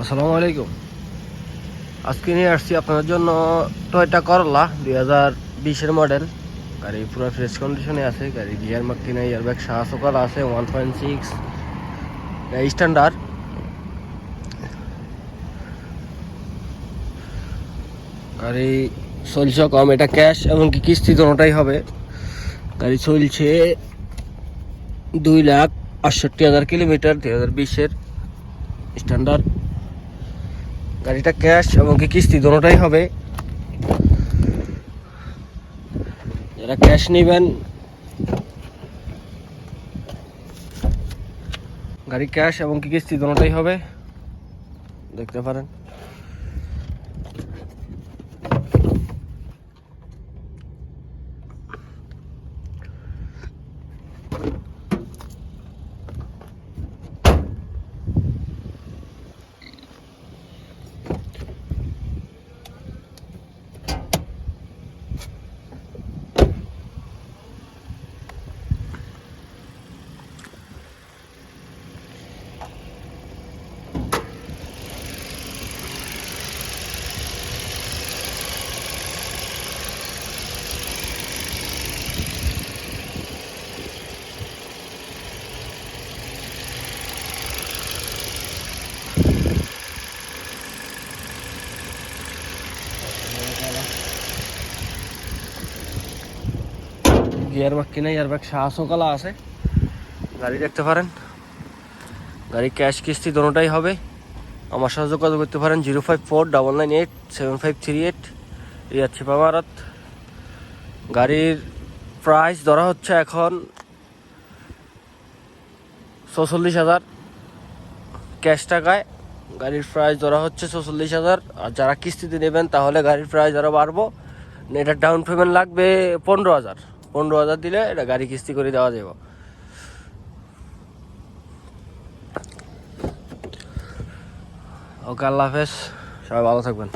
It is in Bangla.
আসসালামু আলাইকুম। আজকে নিয়ে আসছি আপনাদের জন্য টয়টা করলা, দুই হাজার বিশের মডেল গাড়ি পুরো ফ্রেশ কন্ডিশনে আছে, গাড়ি গিয়ার মাক্কিনা ইয়ারব্যাগ সাহসকল আছে ওয়ান পয়েন্ট সিক্স স্ট্যান্ডার্ড গাড়ি চলছে কম, এটা ক্যাশ এবং কি কিস্তি দোনোটাই হবে। গাড়ি চলছে দুই লাখ আটষট্টি হাজার কিলোমিটার দুই হাজার বিশের স্ট্যান্ডার্ড গাড়িটা ক্যাশ এবং কি কিস্তি, দোনোটাই হবে। যারা ক্যাশ নেবেন, গাড়ি ক্যাশ এবং কি কিস্তি, দোনোটাই হবে। দেখতে পারেন। গিয়ার মাক্কি নাই এয়ারব্যাগ সাহসকলা আছে। গাড়ি দেখতে পারেন। গাড়ি ক্যাশ কিস্তি দোনোটাই হবে। আমার সাথে যোগাযোগ করতে পারেন zero five four double nine eight seven five three eight, Riyad ছিপামারাত গাড়ির প্রাইস ধরা হচ্ছে এখন চৌচল্লিশ হাজার। ক্যাশ টাকায় গাড়ির প্রাইস ধরা হচ্ছে চৌচল্লিশ হাজার। আর যারা কিস্তিতে নেবেন তাহলে গাড়ির প্রাইস আরও বাড়বো। এটার ডাউন পেমেন্ট লাগবে পনেরো হাজার। পনেরো হাজার দিলে এটা গাড়ি কিস্তি করে দেওয়া যাব। ওকে, আল্লাহ হাফেজ। সবাই ভালো থাকবেন।